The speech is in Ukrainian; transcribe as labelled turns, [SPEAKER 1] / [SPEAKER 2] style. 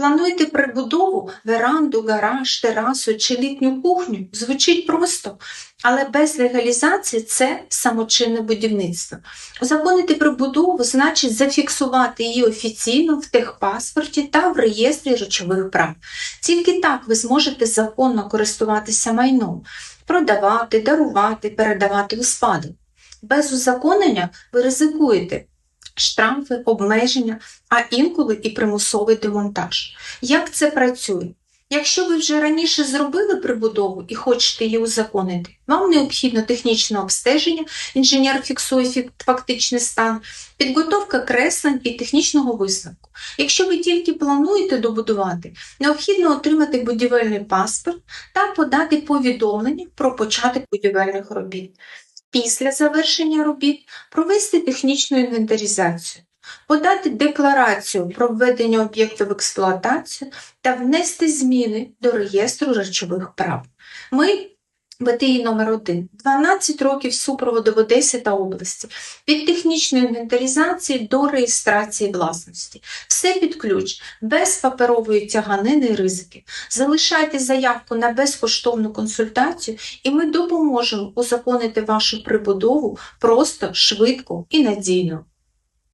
[SPEAKER 1] Плануєте прибудову, веранду, гараж, терасу чи літню кухню? Звучить просто, але без легалізації це самочинне будівництво. Узаконити прибудову значить зафіксувати її офіційно в техпаспорті та в реєстрі речових прав. Тільки так ви зможете законно користуватися майном, продавати, дарувати, передавати у спадок. Без узаконення ви ризикуєте штрафи, обмеження, а інколи і примусовий демонтаж. Як це працює? Якщо ви вже раніше зробили прибудову і хочете її узаконити, вам необхідно технічне обстеження, інженер фіксує фактичний стан, підготовка креслень і технічного висновку. Якщо ви тільки плануєте добудувати, необхідно отримати будівельний паспорт та подати повідомлення про початок будівельних робіт. Після завершення робіт провести технічну інвентаризацію, подати декларацію про введення об'єкту в експлуатацію та внести зміни до реєстру речових прав. Ми БТІ номер 1 12 років супроводу в Одесі та області від технічної інвентаризації до реєстрації власності. Все під ключ, без паперової тяганини і ризики. Залишайте заявку на безкоштовну консультацію, і ми допоможемо узаконити вашу прибудову просто, швидко і надійно.